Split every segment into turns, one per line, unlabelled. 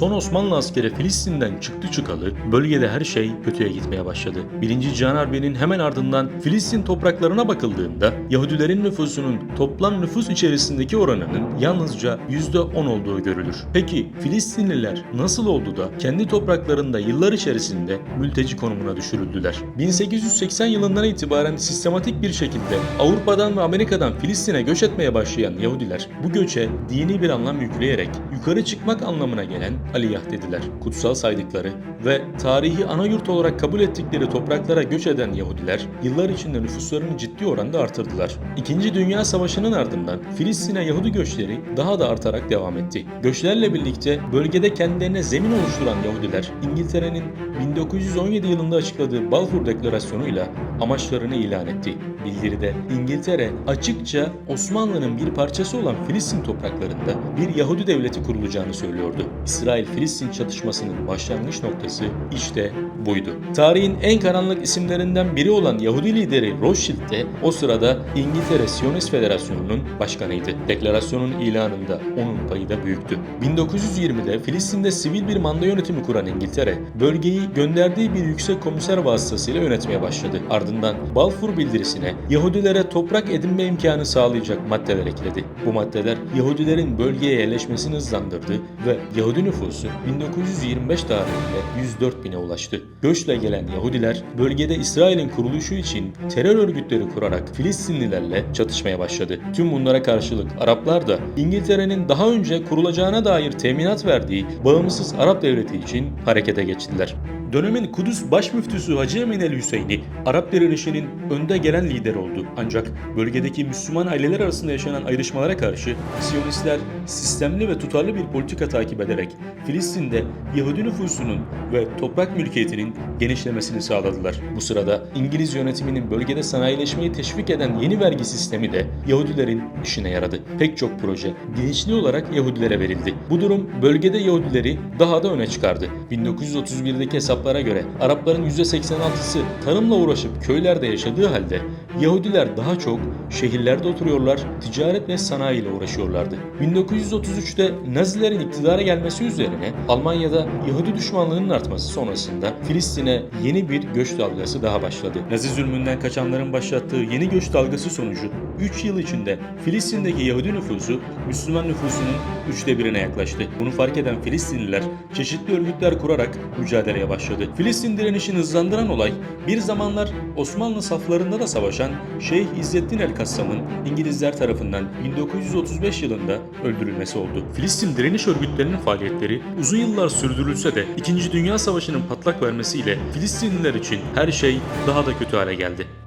son Osmanlı askeri Filistin'den çıktı çıkalı bölgede her şey kötüye gitmeye başladı. Birinci Cihan Harbi'nin hemen ardından Filistin topraklarına bakıldığında Yahudilerin nüfusunun toplam nüfus içerisindeki oranının yalnızca %10 olduğu görülür. Peki Filistinliler nasıl oldu da kendi topraklarında yıllar içerisinde mülteci konumuna düşürüldüler? 1880 yılından itibaren sistematik bir şekilde Avrupa'dan ve Amerika'dan Filistin'e göç etmeye başlayan Yahudiler bu göçe dini bir anlam yükleyerek yukarı çıkmak anlamına gelen Aliyah dediler. Kutsal saydıkları ve tarihi ana yurt olarak kabul ettikleri topraklara göç eden Yahudiler yıllar içinde nüfuslarını ciddi oranda artırdılar. İkinci Dünya Savaşı'nın ardından Filistin'e Yahudi göçleri daha da artarak devam etti. Göçlerle birlikte bölgede kendilerine zemin oluşturan Yahudiler İngiltere'nin 1917 yılında açıkladığı Balfour Deklarasyonu'yla amaçlarını ilan etti. Bildiride İngiltere açıkça Osmanlı'nın bir parçası olan Filistin topraklarında bir Yahudi devleti kurulacağını söylüyordu. İsrail-Filistin çatışmasının başlangıç noktası işte buydu. Tarihin en karanlık isimlerinden biri olan Yahudi lideri Rothschild de o sırada İngiltere Siyonist Federasyonu'nun başkanıydı. Deklarasyonun ilanında onun payı da büyüktü. 1920'de Filistin'de sivil bir manda yönetimi kuran İngiltere, bölgeyi gönderdiği bir yüksek komiser vasıtasıyla yönetmeye başladı. Ardından Balfour bildirisine Yahudilere toprak edinme imkanı sağlayacak maddeler ekledi. Bu maddeler Yahudilerin bölgeye yerleşmesini hızlandırdı ve Yahudi nüfusu 1925 tarihinde 104 bine ulaştı. Göçle gelen Yahudiler bölgede İsrail'in kuruluşu için terör örgütleri kurarak Filistinlilerle çatışmaya başladı. Tüm bunlara karşılık Araplar da İngiltere'nin daha önce kurulacağına dair teminat verdiği bağımsız Arap devleti için harekete geçtiler. Dönemin Kudüs Başmüftüsü Hacı Emin el Hüseyni, Arap direnişinin önde gelen lideri oldu. Ancak bölgedeki Müslüman aileler arasında yaşanan ayrışmalara karşı Siyonistler sistemli ve tutarlı bir politika takip ederek Filistin'de Yahudi nüfusunun ve toprak mülkiyetinin genişlemesini sağladılar. Bu sırada İngiliz yönetiminin bölgede sanayileşmeyi teşvik eden yeni vergi sistemi de Yahudilerin işine yaradı. Pek çok proje bilinçli olarak Yahudilere verildi. Bu durum bölgede Yahudileri daha da öne çıkardı. 1931'deki hesaplara göre Arapların %86'sı tarımla uğraşıp köylerde yaşadığı halde Yahudiler daha çok şehirlerde oturuyorlar, ticaret ve sanayiyle uğraşıyorlardı. 1933'te Nazilerin iktidara gelmesi üzerine Almanya'da Yahudi düşmanlığının artması sonrasında Filistin'e yeni bir göç dalgası daha başladı. Nazi zulmünden kaçanların başlattığı yeni göç dalgası sonucu 3 yıl içinde Filistin'deki Yahudi nüfusu Müslüman nüfusunun üçte birine yaklaştı. Bunu fark eden Filistinliler çeşitli örgütler kurarak mücadeleye başladı. Filistin direnişini hızlandıran olay bir zamanlar Osmanlı saflarında da savaşan Şeyh İzzettin el Kassam'ın İngilizler tarafından 1935 yılında öldürülmesi oldu. Filistin direniş örgütlerinin faaliyetleri uzun yıllar sürdürülse de 2. Dünya Savaşı'nın patlak vermesiyle Filistinliler için her şey daha da kötü hale geldi.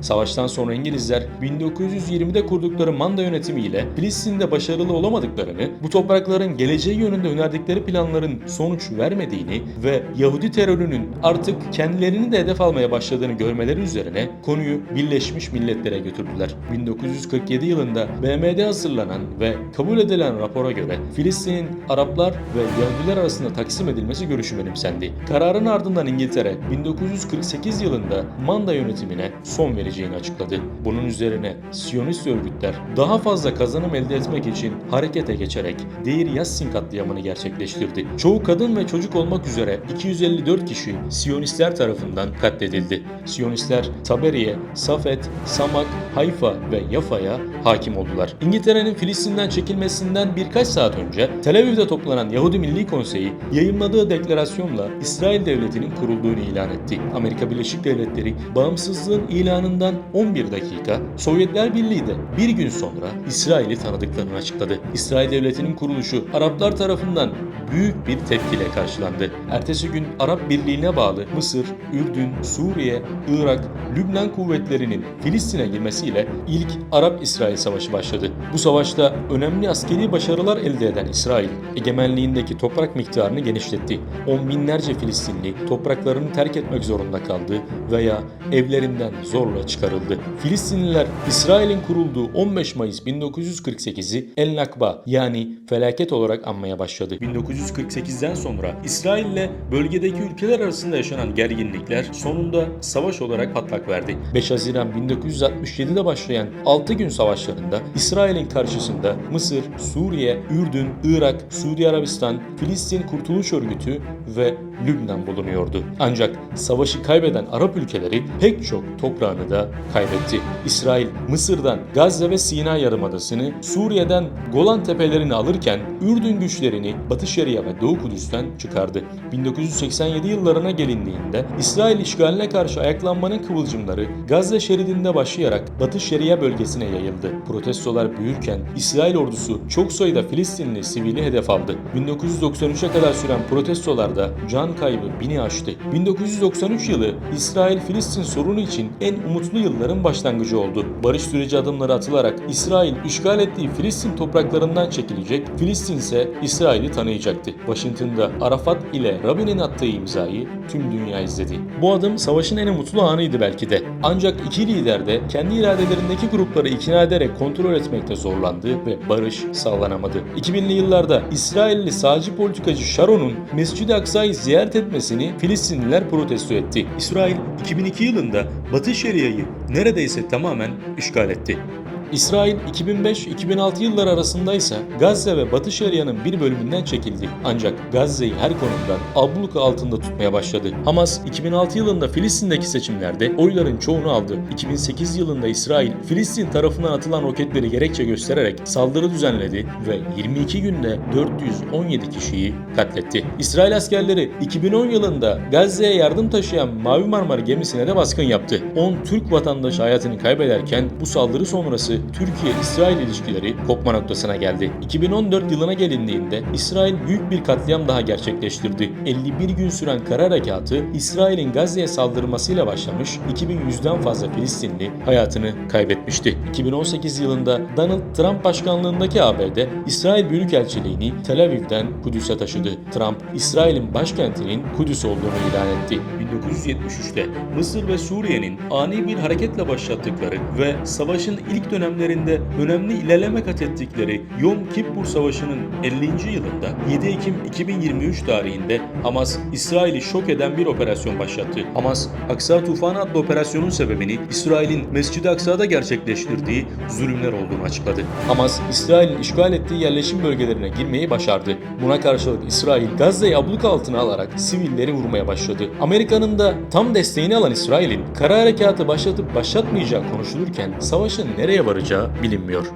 Savaştan sonra İngilizler 1920'de kurdukları manda yönetimiyle Filistin'de başarılı olamadıklarını, bu toprakların geleceği yönünde önerdikleri planların sonuç vermediğini ve Yahudi terörünün artık kendilerini de hedef almaya başladığını görmeleri üzerine konuyu Birleşmiş Milletler'e götürdüler. 1947 yılında BM'de hazırlanan ve kabul edilen rapora göre Filistin'in Araplar ve Yahudiler arasında taksim edilmesi görüşü benimsendi. Kararın ardından İngiltere 1948 yılında manda yönetimine son vereceğini açıkladı. Bunun üzerine Siyonist örgütler daha fazla kazanım elde etmek için harekete geçerek Deir Yassin katliamını gerçekleştirdi. Çoğu kadın ve çocuk olmak üzere 254 kişi Siyonistler tarafından katledildi. Siyonistler Taberiye, Safet, Samak, Hayfa ve Yafa'ya hakim oldular. İngiltere'nin Filistin'den çekilmesinden birkaç saat önce Tel Aviv'de toplanan Yahudi Milli Konseyi yayınladığı deklarasyonla İsrail Devleti'nin kurulduğunu ilan etti. Amerika Birleşik Devletleri bağımsızlığın ilanından 11 dakika, Sovyetler Birliği de bir gün sonra İsrail'i tanıdıklarını açıkladı. İsrail Devleti'nin kuruluşu Araplar tarafından büyük bir tepkiyle karşılandı. Ertesi gün Arap Birliği'ne bağlı Mısır, Ürdün, Suriye, Irak, Lübnan kuvvetlerinin Filistin'e girmesiyle ilk Arap-İsrail Savaşı başladı. Bu savaşta önemli askeri başarılar elde eden İsrail, egemenliğindeki toprak miktarını genişletti. On binlerce Filistinli topraklarını terk etmek zorunda kaldı veya evlerinden zorla çıkarıldı. Filistinliler İsrail'in kurulduğu 15 Mayıs 1948'i El Nakba yani felaket olarak anmaya başladı. 1948'den sonra İsrail ile bölgedeki ülkeler arasında yaşanan gerginlikler sonunda savaş olarak patlak verdi. 5 Haziran 1967'de başlayan 6 gün savaşlarında İsrail'in karşısında Mısır, Suriye, Ürdün, Irak, Suudi Arabistan, Filistin Kurtuluş Örgütü ve Lübnan bulunuyordu. Ancak savaşı kaybeden Arap ülkeleri pek çok toprağını da kaybetti. İsrail, Mısır'dan Gazze ve Sina Yarımadası'nı, Suriye'den Golan Tepelerini alırken Ürdün güçlerini Batı Şeria ve Doğu Kudüs'ten çıkardı. 1987 yıllarına gelindiğinde İsrail işgaline karşı ayaklanmanın kıvılcımları Gazze şeridinde başlayarak Batı Şeria bölgesine yayıldı. Protestolar büyürken İsrail ordusu çok sayıda Filistinli sivili hedef aldı. 1993'e kadar süren protestolarda can kaybı bini aştı. 1993 yılı İsrail-Filistin sorunu için en umutlu yılların başlangıcı oldu. Barış süreci adımları atılarak İsrail işgal ettiği Filistin topraklarından çekilecek, Filistin ise İsrail'i tanıyacaktı. Washington'da Arafat ile Rabin'in attığı imzayı tüm dünya izledi. Bu adım savaşın en umutlu anıydı belki de. Ancak iki lider de kendi iradelerindeki grupları ikna ederek kontrol etmekte zorlandı ve barış sağlanamadı. 2000'li yıllarda İsrailli sağcı politikacı Sharon'un Mescid-i Aksa'yı ziyaret etmesini Filistinliler protesto etti. İsrail 2002 yılında Batı Şeria'yı neredeyse tamamen işgal etti. İsrail 2005-2006 yılları arasında ise Gazze ve Batı Şeria'nın bir bölümünden çekildi. Ancak Gazze'yi her konumdan abluka altında tutmaya başladı. Hamas 2006 yılında Filistin'deki seçimlerde oyların çoğunu aldı. 2008 yılında İsrail Filistin tarafından atılan roketleri gerekçe göstererek saldırı düzenledi ve 22 günde 417 kişiyi katletti. İsrail askerleri 2010 yılında Gazze'ye yardım taşıyan Mavi Marmara gemisine de baskın yaptı. 10 Türk vatandaşı hayatını kaybederken bu saldırı sonrası Türkiye-İsrail ilişkileri kopma noktasına geldi. 2014 yılına gelindiğinde İsrail büyük bir katliam daha gerçekleştirdi. 51 gün süren kara harekatı İsrail'in Gazze'ye saldırmasıyla başlamış, 2100'den fazla Filistinli hayatını kaybetmişti. 2018 yılında Donald Trump başkanlığındaki ABD, İsrail Büyükelçiliğini Tel Aviv'den Kudüs'e taşıdı. Trump, İsrail'in başkentinin Kudüs olduğunu ilan etti. 1973'te Mısır ve Suriye'nin ani bir hareketle başlattıkları ve savaşın ilk dönemlerinde önemli ilerleme kat ettikleri Yom Kippur Savaşı'nın 50. yılında 7 Ekim 2023 tarihinde Hamas, İsrail'i şok eden bir operasyon başlattı. Hamas, Aksa Tufanı adlı operasyonun sebebini İsrail'in Mescid-i Aksa'da gerçekleştirdiği zulümler olduğunu açıkladı. Hamas, İsrail'in işgal ettiği yerleşim bölgelerine girmeyi başardı. Buna karşılık İsrail, Gazze'yi abluka altına alarak sivilleri vurmaya başladı. Amerika'nın da tam desteğini alan İsrail'in kara harekatı başlatıp başlatmayacağı konuşulurken savaşın nereye varacağı bilinmiyor.